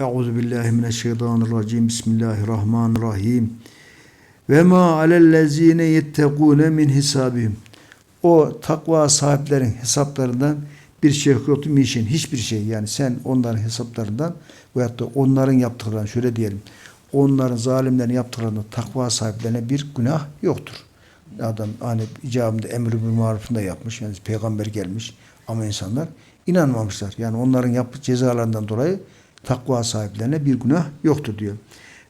Euzu billahi mineşşeytanirracim. Bismillahirrahmanirrahim. Ve ma alellezine yettegune min hisabihim. O takva sahiplerin hesaplarından bir şey yoktu mişin hiçbir şey yani sen onların hesaplarından veyahut da onların yaptıklarından şöyle diyelim onların zalimlerin yaptıklarından takva sahiplerine bir günah yoktur. Adam hani icabında emri bil marufunda yapmış yani peygamber gelmiş ama insanlar inanmamışlar. Yani onların yaptığı cezalarından dolayı takva sahiplerine bir günah yoktur diyor.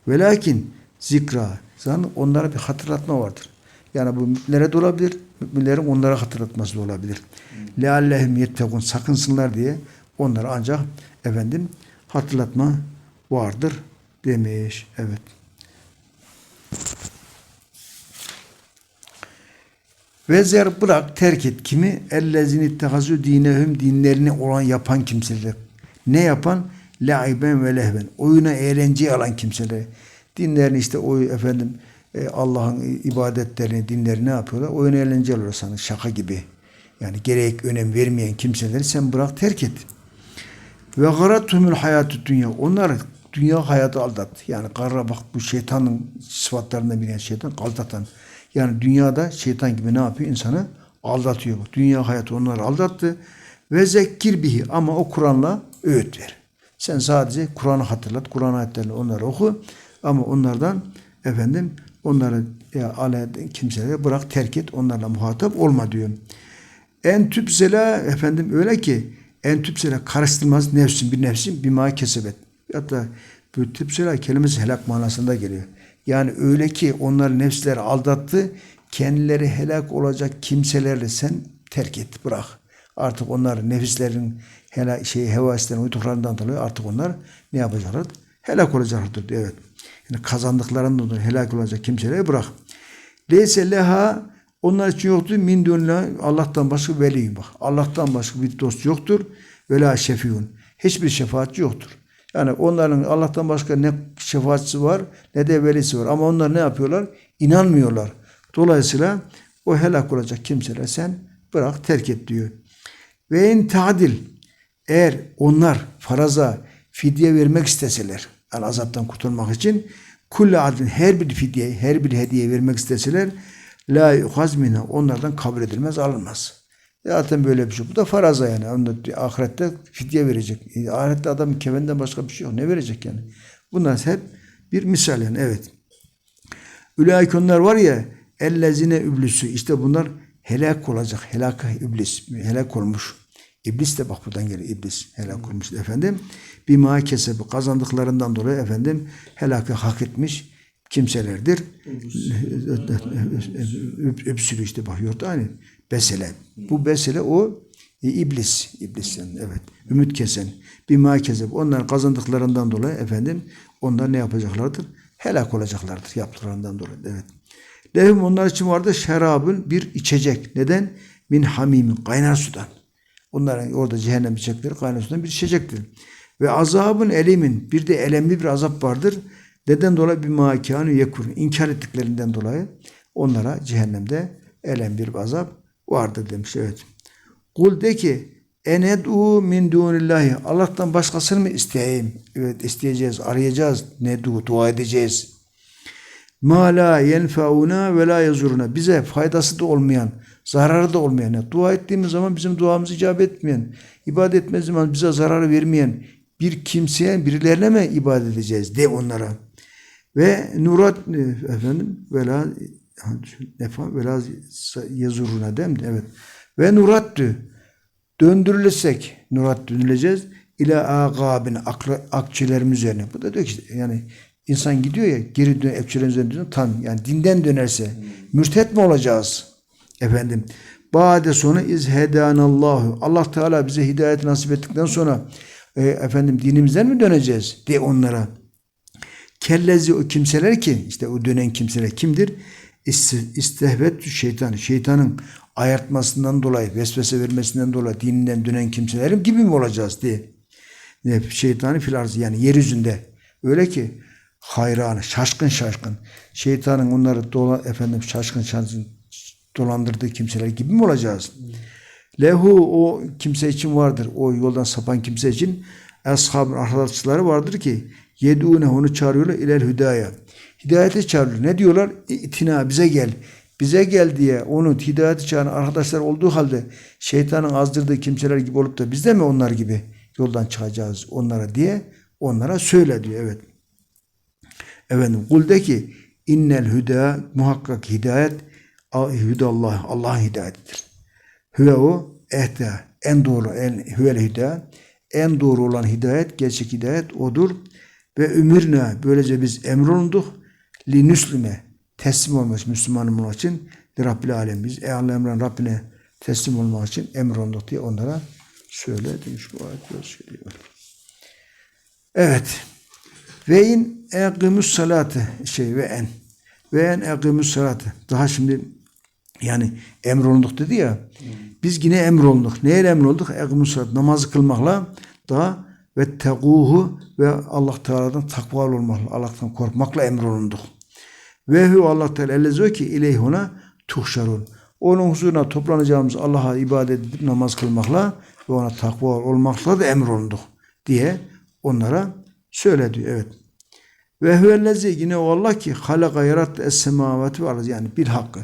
Ve lakin zikra zan onlara bir hatırlatma vardır. Yani bu müminlere de olabilir, müminlerin onlara hatırlatması da olabilir. Leallehum yettekun sakınsınlar diye onlara ancak efendim hatırlatma vardır demiş. Evet. Ve zer bırak terk et kimi ellezini ittehazü dinehum dinlerini olan yapan kimseler. Ne yapan? Laiben ve lehven. Oyuna eğlenceye alan kimseler. Dinlerini işte o efendim e, Allah'ın ibadetlerini, dinleri ne yapıyorlar? Oyun eğlence alıyor sana şaka gibi. Yani gerek önem vermeyen kimseleri sen bırak terk et. Ve garatumul hayatü dünya. Onlar dünya hayatı aldat. Yani garra bak bu şeytanın sıfatlarından biri şeytan aldatan. Yani dünyada şeytan gibi ne yapıyor? İnsanı aldatıyor. Dünya hayatı onları aldattı. Ve zekkir bihi ama o Kur'an'la öğüt ver. Sen sadece Kur'an'ı hatırlat. Kur'an ayetlerini onları oku. Ama onlardan efendim onları ya, ale kimselere bırak terk et. Onlarla muhatap olma diyor. En tüpsela efendim öyle ki en tüpsela karıştırmaz nefsin bir nefsin bir ma kesebet. Hatta bu tüpsela kelimesi helak manasında geliyor. Yani öyle ki onları nefsleri aldattı. Kendileri helak olacak kimselerle sen terk et, bırak. Artık onlar nefislerin helak, şey, hevaslarına uyduklarından dolayı artık onlar ne yapacaklar? Helak olacaklardır. Evet. Yani kazandıklarından dolayı helak olacak kimseleri bırak. Leyse leha onlar için yoktur. Min Allah'tan başka veli bak. Allah'tan başka bir dost yoktur. Vela şefiun. Hiçbir şefaatçi yoktur. Yani onların Allah'tan başka ne şefaatçisi var ne de velisi var. Ama onlar ne yapıyorlar? İnanmıyorlar. Dolayısıyla o helak olacak kimseler sen bırak terk et diyor. Ve in tadil eğer onlar faraza fidye vermek isteseler yani azaptan kurtulmak için kulle adın her bir fidye, her bir hediye vermek isteseler la yuhaz minha onlardan kabul edilmez, alınmaz. Zaten böyle bir şey. Bu da faraza yani. Onda ahirette fidye verecek. E, ahirette adam kefenden başka bir şey yok. Ne verecek yani? Bunlar hep bir misal yani. Evet. Ülaik onlar var ya ellezine üblüsü. İşte bunlar helak olacak. Helak iblis. Helak olmuş. İblis de bak buradan geliyor. İblis helak olmuş efendim. Bir ma kesebi kazandıklarından dolayı efendim helakı hak etmiş kimselerdir. Öpsülü işte bakıyor da hani besele. Bu besele o e, iblis. İblisten evet. Ümit kesen. Bir ma kesep. Onlar kazandıklarından dolayı efendim onlar ne yapacaklardır? Helak olacaklardır yaptıklarından dolayı. Evet. Lehum onlar için vardı şerabın bir içecek. Neden? Min hamimin. Kaynar sudan. Onların orada cehennem içecekleri kaynar sudan bir içecektir. Ve azabın elimin. Bir de elemli bir azap vardır. Neden dolayı bir makânü yekur. İnkar ettiklerinden dolayı onlara cehennemde elem bir azap vardır demiş. Evet. Kul de ki ened'u min dunillahi. Allah'tan başkasını mı isteyeyim? Evet isteyeceğiz, arayacağız. Nedu, dua edeceğiz. La yenfeuna ve la yazuruna. Bize faydası da olmayan, zararı da olmayan. Dua ettiğimiz zaman bizim duamızı icabet etmeyen, ibadet etmediğimiz zaman bize zarar vermeyen bir kimseye, birilerine mi ibadet edeceğiz? De onlara. Ve nurat efendim vela nefa vela yazuruna değil mi? Evet. Ve nurattü döndürülsek nurat dönüleceğiz ila agabin akçilerimiz üzerine. Bu da diyor ki yani insan gidiyor ya geri dön akçilerin üzerine tan yani dinden dönerse mürtet mi olacağız? Efendim Bade sonra iz hedanallahu. Allah Teala bize hidayet nasip ettikten sonra e, efendim dinimizden mi döneceğiz? De onlara. Kellezi o kimseler ki işte o dönen kimseler kimdir? İstehvet şeytan. Şeytanın ayartmasından dolayı, vesvese vermesinden dolayı dininden dönen kimselerin gibi mi olacağız diye. Şeytanı filarz yani yeryüzünde. Öyle ki hayranı, şaşkın şaşkın. Şeytanın onları dola, efendim şaşkın şaşkın dolandırdığı kimseler gibi mi olacağız? Lehu o kimse için vardır. O yoldan sapan kimse için Ashabın arkadaşları vardır ki yedûne onu çağırıyorlar ilel hüdaya. Hidayete çağırıyor. Ne diyorlar? İtina bize gel. Bize gel diye onu hidayete çağıran arkadaşlar olduğu halde şeytanın azdırdığı kimseler gibi olup da biz de mi onlar gibi yoldan çıkacağız onlara diye onlara söyle diyor. Evet. Efendim kul de ki innel hüda muhakkak hidayet hüdallah Allah'ın hidayetidir. Hüve o ehda en doğru en hüvel hüda en doğru olan hidayet gerçek hidayet odur ve ümirne böylece biz emrolunduk li nüslüme teslim olmak Müslüman olmak için Rabbil alem biz ey Allah emren Rabbine teslim olmak için emrolunduk diye onlara söyle demiş bu ayet. Evet. Ve in eqimus salatı şey ve en ve en eqimus salatı. Daha şimdi yani emrolunduk dedi ya. Biz yine emrolunduk. Neye emrolduk? Eqimus salat. Namazı kılmakla daha ve teguhu ve Allah Teala'dan takvalı olmakla, Allah'tan korkmakla emrolunduk. Ve hu Allah Teala ellezü ki ileyhuna tuhşarun. Onun huzuruna toplanacağımız Allah'a ibadet edip namaz kılmakla ve ona takva olmakla da emrolunduk diye onlara söyledi. Evet. Ve huvellezi yine o Allah ki halaka yarattı es semavati ve yani bir hakkı.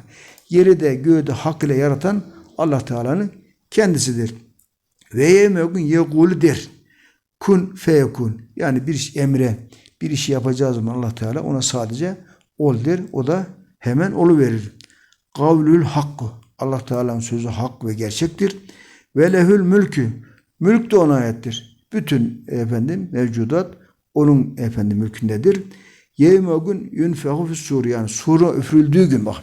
Yeri de göğü de hak ile yaratan Allah Teala'nın kendisidir. Ve yevme gün yekulu der. Kun feyekun. Yani bir iş, emre, bir işi yapacağı zaman Allah Teala ona sadece ol der. O da hemen olu verir. Kavlül hakkı. Allah Teala'nın sözü hak ve gerçektir. Ve lehül mülkü. Mülk de ona aittir. Bütün efendim mevcudat onun efendim mülkündedir. Yevme gün yunfehu sur yani sura üfürüldüğü gün bak.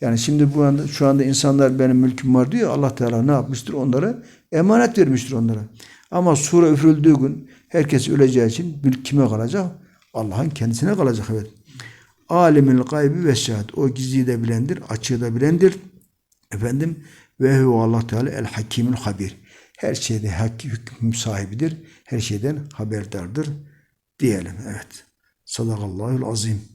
Yani şimdi bu anda şu anda insanlar benim mülküm var diyor. Allah Teala ne yapmıştır? Onlara emanet vermiştir onlara. Ama sura üfürüldüğü gün herkes öleceği için mülk kime kalacak? Allah'ın kendisine kalacak evet. Alimil gaybi ve şehadet. O gizliyi de bilendir, açığı da bilendir. Efendim ve hu Allah Teala el hakimul habir. Her şeyde hak, hüküm sahibidir. Her şeyden haberdardır diyelim. Evet. Sadakallahul azim.